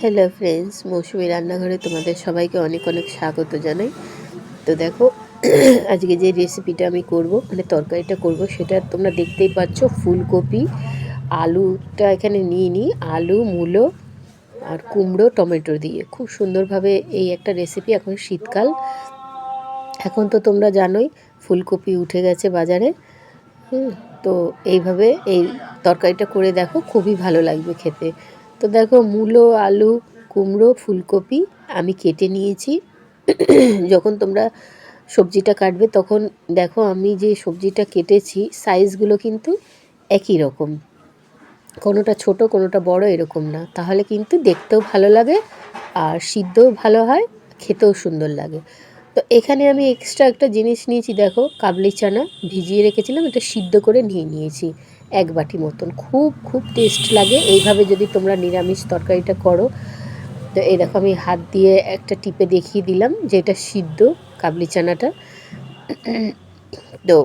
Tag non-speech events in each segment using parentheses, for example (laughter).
Hello friends মৌসুমি রান্নাঘরে তোমাদের সবাইকে অনেক অনেক স্বাগত জানাই। তো দেখো, (clears throat) আজকে যে রেসিপিটা আমি করব মানে তরকারিটা করব, সেটা তোমরা দেখতেই পাচ্ছ, ফুলকপি, আলুটা এখানে নিয়ে নিই। আলু, মূলো আর কুমড়ো, টমেটো দিয়ে। খুব সুন্দরভাবে এই একটা রেসিপি এখন শীতকাল। এখন তো তোমরা জানোই, ফুলকপি উঠে গেছে বাজারে। হুম, তো এইভাবে এই তরকারিটা করে দেখো, খুবই ভালো লাগবে খেতে। তো দেখো মূলো, আলু, কুমড়ো, ফুলকপি আমি কেটে নিয়েছি। যখন তোমরা সবজিটা কাটবে তখন দেখো আমি যে সবজিটা কেটেছি সাইজগুলো কিন্তু একই রকম। কোনোটা ছোট, কোনোটা বড় এরকম না। তাহলে কিন্তু দেখতেও ভালো লাগে আর সিদ্ধও ভালো হয়, খেতেও সুন্দর লাগে। তো এখানে আমি এক্সট্রা একটা জিনিস নিয়েছি, দেখো, কাবলি চানা ভিজিয়ে রেখেছিলাম, এটা সিদ্ধ করে নিয়ে নিয়েছি। এক বাটি মতন। খুব খুব টেস্ট লাগে। এইভাবে যদি তোমরা নিরামিষ তরকারিটা করো, তো এই দেখো আমি হাত দিয়ে একটা টিপে দেখিয়ে দিলাম যে এটা সিদ্ধ কাবলি চানাটা। তো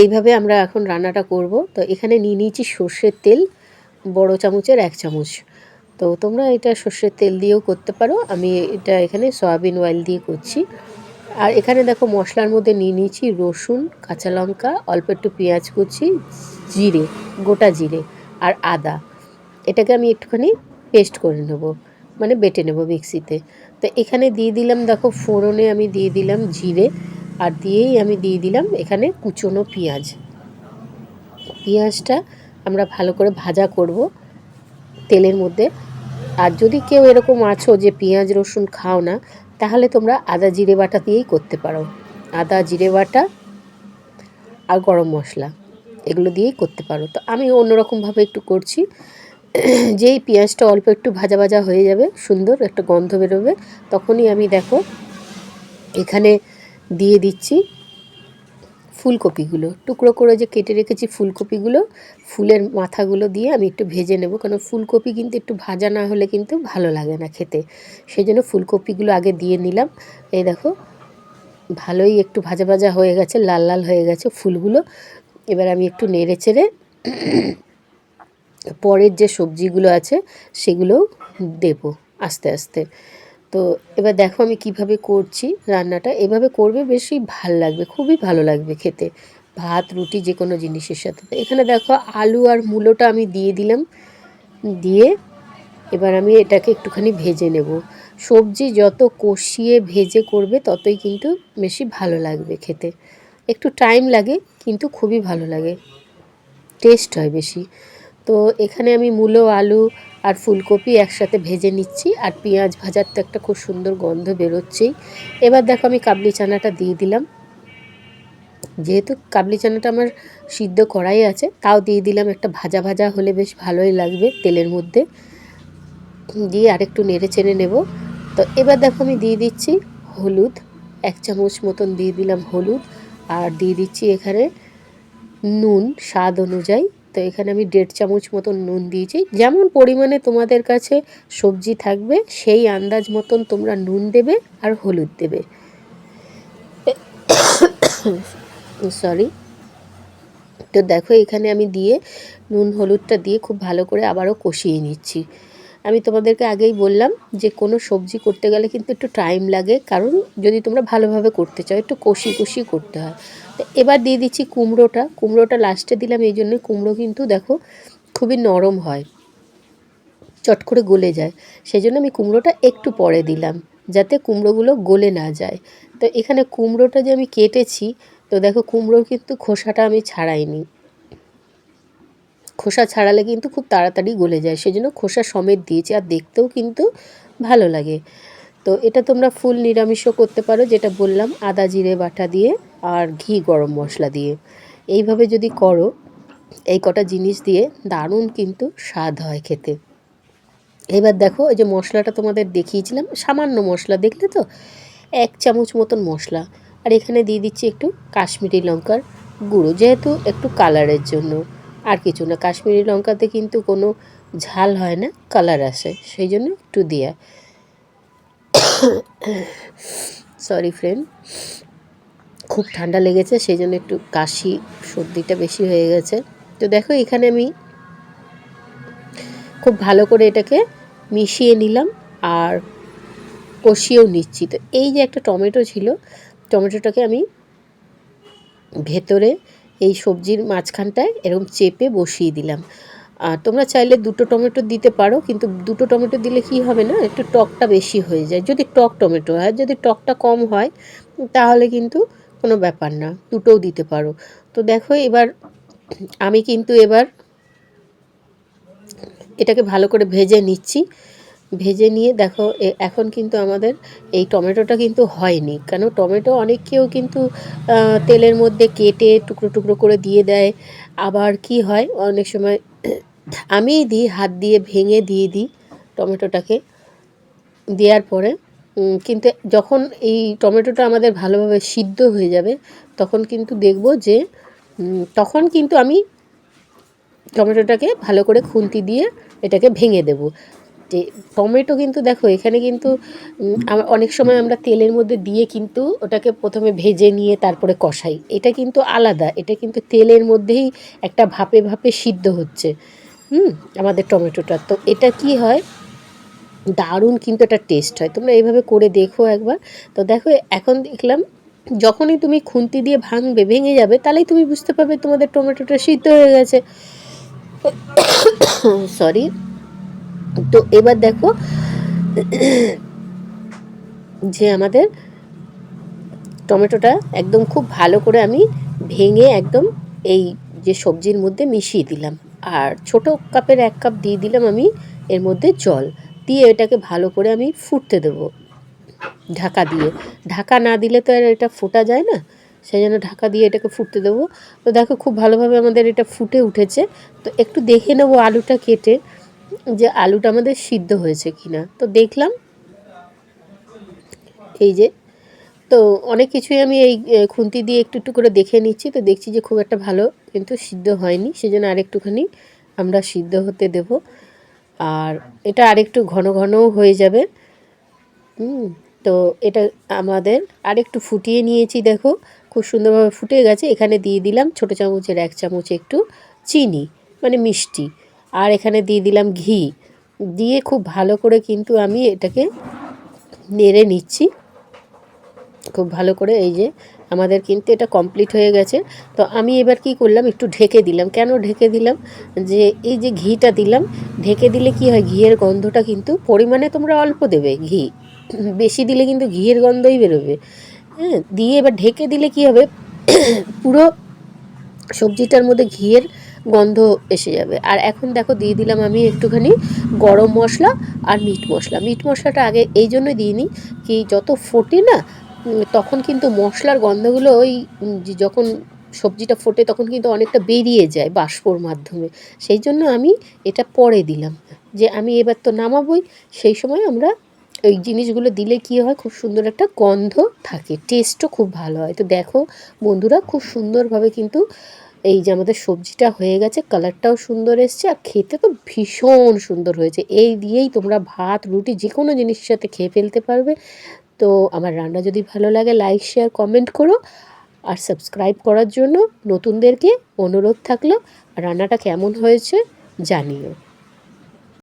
এইভাবে আমরা এখন রান্নাটা করব। তো এখানে নিয়ে নিয়েছি সর্ষের তেল, বড় চামচের এক চামচ। তো তোমরা এটা সর্ষের তেল দিয়েও করতে পারো। আমি এটা এখানে সয়াবিন অয়েল দিয়ে করছি। আর এখানে দেখো মশলার মধ্যে নিয়ে নিয়েছি রসুন, কাঁচা লঙ্কা, অল্প একটু পেঁয়াজ কুচি, জিরে, গোটা জিরে আর আদা। এটাকে আমি একটুখানি পেস্ট করে নেব মানে বেটে নেব মিক্সিতে। তো এখানে দিয়ে দিলাম, দেখো ফোড়নে আমি দিয়ে দিলাম জিরে আর দিয়েই আমি দিয়ে দিলাম এখানে কুচনো পেঁয়াজ। পেঁয়াজটা আমরা ভালো করে ভাজা করব তেলের মধ্যে। আর যদি কেউ এরকম আছো যে পেঁয়াজ, রসুন খাও না তাহলে তোমরা আদা, জিরে বাটা দিয়েই করতে পারো। আদা, জিরে বাটা আর গরম মশলা এগুলো দিয়েই করতে পারো। তো আমি অন্যরকমভাবে একটু করছি। যেই পেঁয়াজটা অল্প একটু ভাজা ভাজা হয়ে যাবে, সুন্দর একটা গন্ধ বেরোবে, তখনই আমি দেখো এখানে দিয়ে দিচ্ছি ফুলকপিগুলো। টুকরো করে যে কেটে রেখেছি ফুলকপিগুলো, ফুলের মাথাগুলো দিয়ে আমি একটু ভেজে নেব। কারণ ফুলকপি কিন্তু একটু ভাজা না হলে কিন্তু ভালো লাগে না খেতে। সেই জন্য ফুলকপিগুলো আগে দিয়ে নিলাম। এই দেখো, ভালোই একটু ভাজা ভাজা হয়ে গেছে, লাল লাল হয়ে গেছে ফুলগুলো। এবার আমি একটু নেড়ে চেড়ে পরের যে সবজিগুলো আছে সেগুলো দেব আস্তে আস্তে। তো এবার দেখো আমি কীভাবে করছি রান্নাটা। এভাবে করবে বেশি ভালো লাগবে, খুবই ভালো লাগবে খেতে। ভাত, রুটি যে কোনো জিনিসের সাথে। এখানে দেখো আলু আর মূলোটা আমি দিয়ে দিলাম। দিয়ে এবার আমি এটাকে একটুখানি ভেজে নেব। সবজি যত কষিয়ে ভেজে করবে ততই কিন্তু বেশি ভালো লাগবে খেতে। একটু টাইম লাগে, কিন্তু খুবই ভালো লাগে। টেস্ট হয় বেশি। তো এখানে আমি মূলো, আলু আর ফুলকপি একসাথে ভেজে নিচ্ছি আর পেঁয়াজ ভাজার তো একটা খুব সুন্দর গন্ধ বেরোচ্ছেই। এবার দেখো আমি কাবলি চানাটা দিয়ে দিলাম। যেহেতু কাবলি চানাটা আমার সিদ্ধ করাই আছে, তাও দিয়ে দিলাম একটা ভাজা ভাজা হলে বেশ ভালোই লাগবে তেলের মধ্যে। দিয়ে আরেকটু নেড়ে চেড়ে নেব। তো এবার দেখো আমি দিয়ে দিচ্ছি হলুদ, এক চামচ মতন দিয়ে দিলাম হলুদ। আর দিয়ে দিচ্ছি এখানে নুন, স্বাদ অনুযায়ী তো এখানে আমি দেড় চামচ মতন নুন দিয়েছি। যেমন পরিমাণে তোমাদের কাছে সবজি থাকবে, সেই আন্দাজ মতন তোমরা নুন দেবে আর হলুদ দেবে। সরি তো দেখো এখানে আমি দিয়ে নুন হলুদটা দিয়ে খুব ভালো করে আবারও কষিয়ে নিচ্ছি। আমি তোমাদেরকে আগেই বললাম যে কোনো সবজি করতে গেলে কিন্তু একটু টাইম লাগে। কারণ যদি তোমরা ভালোভাবে করতে চাও, একটু কষি কষি করতে হয়। তো এবার দিয়ে দিচ্ছি কুমড়োটা। কুমড়োটা লাস্টে দিলাম, এই জন্যই কুমড়ো কিন্তু দেখো খুবই নরম হয়। চট করে গলে যায়। সেই জন্য আমি কুমড়োটা একটু পরে দিলাম, যাতে কুমড়োগুলো গলে না যায়। তো এখানে কুমড়োটা যে আমি কেটেছি, তো দেখো কুমড়োর কিন্তু খোসাটা আমি ছাড়াইনি। খোসা ছাড়ালে কিন্তু খুব তাড়াতাড়ি গলে যায়। সেজন্য খোসা সমেত দিয়েছি আর দেখতেও কিন্তু ভালো লাগে। তো এটা তোমরা ফুল নিরামিষও করতে পারো, যেটা বললাম, আদা জিরে বাটা দিয়ে আর ঘি গরম মশলা দিয়ে। এইভাবে যদি করো, এই কটা জিনিস দিয়ে দারুণ কিন্তু স্বাদ হয় খেতে। এবার দেখো, এই যে মশলাটা তোমাদের দেখিয়েছিলাম, সামান্য মশলা দেখলে তো, এক চামচ মতন মশলা। আর এখানে দিয়ে দিচ্ছি একটু কাশ্মীরি লঙ্কার গুঁড়ো, যেহেতু একটু কালারের জন্য। আর কিছু না, কাশ্মীরি লঙ্কাতে কিন্তু কোনো ঝাল হয় না, কালার আসে, সেই জন্য একটু দেয়া। সরি ফ্রেন্ড খুব ঠান্ডা লেগেছে, সেই জন্য একটু কাশি সর্দিটা বেশি হয়ে গেছে। তো দেখো, এখানে আমি খুব ভালো করে এটাকে মিশিয়ে নিলাম আর কষিয়েও নিচ্ছি। তো এই যে একটা টমেটো ছিল, টমেটোটাকে আমি ভেতরে এই সবজির মাঝখানটায় এরকম চেপে বসিয়ে দিলাম। আর তোমরা চাইলে দুটো টমেটো দিতে পারো, কিন্তু দুটো টমেটো দিলে কি হবে না, একটু টকটা বেশি হয়ে যায়। যদি টক টমেটো হয়, যদি টকটা কম হয়, তাহলে কিন্তু কোনো ব্যাপার না, দুটোও দিতে পারো। তো দেখো, এবার আমি কিন্তু এবার এটাকে ভালো করে ভেজে নিচ্ছি। ভেজে নিয়ে দেখো এখন কিন্তু আমাদের এই টমেটোটা কিন্তু হয়নি। কেন? টমেটো অনেক কেউ কিন্তু তেলের মধ্যে কেটে টুকরো টুকরো করে দিয়ে দেয়। আবার কি হয়? অনেক সময় (clears throat) আমিই দিই, হাত দিয়ে ভেঙে দিয়ে দিই টমেটোটাকে দেওয়ার পরে। কিন্তু যখন এই টমেটোটা আমাদের ভালোভাবে সিদ্ধ হয়ে যাবে, তখন কিন্তু দেখব যে তখন কিন্তু আমি টমেটোটাকে ভালো করে খুন্তি দিয়ে এটাকে ভেঙে দেব। টমেটো কিন্তু দেখো, এখানে কিন্তু অনেক সময় আমরা তেলের মধ্যে দিয়ে কিন্তু ওটাকে প্রথমে ভেজে নিয়ে তারপরে কষাই। এটা কিন্তু আলাদা, এটা কিন্তু তেলের মধ্যেই একটা ভাপে ভাপে সিদ্ধ হচ্ছে, হুম, আমাদের টমেটোটা। তো এটা কি হয়? দারুণ কিন্তু একটা টেস্ট হয়। তোমরা এইভাবে করে দেখো একবার। তো দেখো, এখন দেখলাম, যখনই তুমি খুন্তি দিয়ে ভাঙবে, ভেঙে যাবে, তাহলেই তুমি বুঝতে পারবে তোমাদের টমেটোটা সিদ্ধ হয়ে গেছে। (coughs) সরি তো এবার দেখো যে আমাদের টমেটোটা একদম খুব ভালো করে আমি ভেঙে একদম এই যে সবজির মধ্যে মিশিয়ে দিলাম। আর ছোট কাপের এক কাপ দিয়ে দিলাম আমি এর মধ্যে জল। দিয়ে এটাকে ভালো করে আমি ফুটতে দেব ঢাকা দিয়ে। ঢাকা না দিলে তো আর এটা ফোটা যায় না, সেই জন্য ঢাকা দিয়ে এটাকে ফুটতে দেবো। তো দেখো খুব ভালোভাবে আমাদের এটা ফুটে উঠেছে। তো একটু দেখে নেব আলুটা কেটে। যে আলুটা আমাদের সিদ্ধ হয়েছে কি না তো দেখলাম, এই যে, তো অনেক কিছুই আমি এই খুন্তি দিয়ে একটু একটু করে দেখে নিচ্ছি। তো দেখছি যে খুব একটা ভালো কিন্তু সিদ্ধ হয়নি, সেজন্য আরেকটুখানি আমরা সিদ্ধ হতে দেব। আর এটা আরেকটু ঘন ঘনও হয়ে যাবে। তো এটা আমাদের আরেকটু ফুটিয়ে নিয়েছি, দেখো। খুব সুন্দরভাবে ফুটে গেছে। এখানে দিয়ে দিলাম ছোটো চামচের এক চামচ একটু চিনি মানে মিষ্টি। আর এখানে দিয়ে দিলাম ঘি। দিয়ে খুব ভালো করে কিন্তু আমি এটাকে নেড়ে নিচ্ছি। খুব ভালো করে এই যে আমাদের কিন্তু এটা কমপ্লিট হয়ে গেছে। তো আমি এবার কি করলাম, একটু ঢেকে দিলাম। কেন ঢেকে দিলাম? যে এই যে ঘিটা দিলাম, ঢেকে দিলে কি হয়, ঘিয়ের গন্ধটা কিন্তু পরিমাণে তোমরা অল্প দেবে ঘি। বেশি দিলে কিন্তু ঘিয়ের গন্ধই বেরোবে। হ্যাঁ দিয়ে এবার ঢেকে দিলে কি হবে? পুরো সবজিটার মধ্যে ঘিয়ের গন্ধ এসে যাবে। আর এখন দেখো দিয়ে দিলাম আমি একটুখানি গরম মশলা আর মিট মশলা। মিট মশলাটা আগে এই জন্যই দিইনি কি যত ফোটে না তখন কিন্তু মশলার গন্ধগুলো ওই যখন সবজিটা ফোটে তখন কিন্তু অনেকটা বেরিয়ে যায় বাষ্পর মাধ্যমে। সেই জন্য আমি এটা পরে দিলাম। যে আমি এবার তো নামাবই, সেই সময় আমরা ওই জিনিসগুলো দিলে কী হয়, খুব সুন্দর একটা গন্ধ থাকে টেস্টও খুব ভালো হয়। তো দেখো বন্ধুরা, খুব সুন্দরভাবে কিন্তু এই যে আমাদের সবজিটা হয়ে গেছে কালারটাও সুন্দর এসছে আর খেতে তো ভীষণ সুন্দর হয়েছে। এই দিয়েই তোমরা ভাত, রুটি যে কোনো জিনিসের সাথে খেয়ে ফেলতে পারবে। তো আমার রান্না যদি ভালো লাগে লাইক শেয়ার কমেন্ট করো আর সাবস্ক্রাইব করার জন্য নতুনদেরকে অনুরোধ থাকল। রান্নাটা কেমন হয়েছে জানিও।